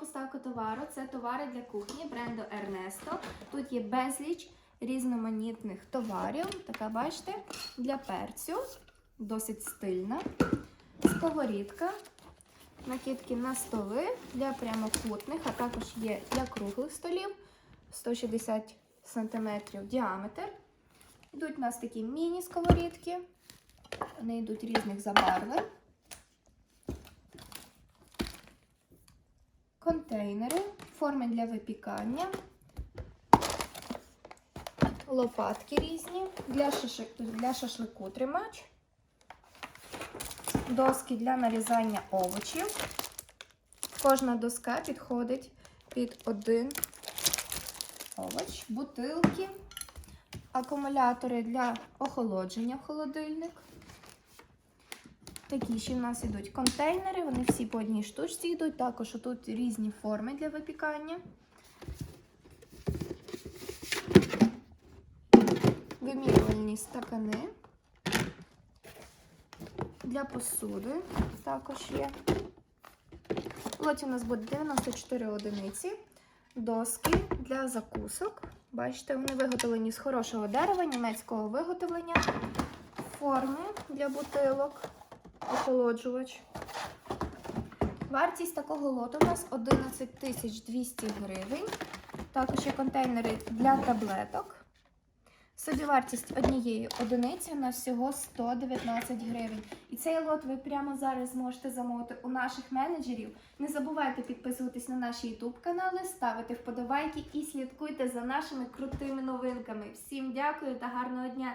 поставка товару це товари для кухні бренду Ernesto. Тут є безліч різноманітних товарів. Така, бачите, для перцю, досить стильна. Сковорідка, накидки на столи для прямокутних, а також є для круглих столів 160 см діаметр. Йдуть у нас такі міні-сковорідки. Вони йдуть різних забарвлень. Контейнери, форми для випікання, лопатки різні для, шаши- для шашлику тримач, доски для нарізання овочів. Кожна доска підходить під один овоч, бутилки, акумулятори для охолодження в холодильник. Такі ще в нас йдуть контейнери, вони всі по одній штучці йдуть. Також тут різні форми для випікання. Вимірювальні стакани для посуди також є. В у нас буде 94 одиниці. Доски для закусок. Бачите, вони виготовлені з хорошого дерева, німецького виготовлення. Форми для бутилок охолоджувач. Вартість такого лоту у нас 11 200 гривень. Також є контейнери для таблеток. Собівартість однієї одиниці на всього 119 гривень. І цей лот ви прямо зараз зможете замовити у наших менеджерів. Не забувайте підписуватись на наші YouTube канали, ставити вподобайки і слідкуйте за нашими крутими новинками. Всім дякую та гарного дня!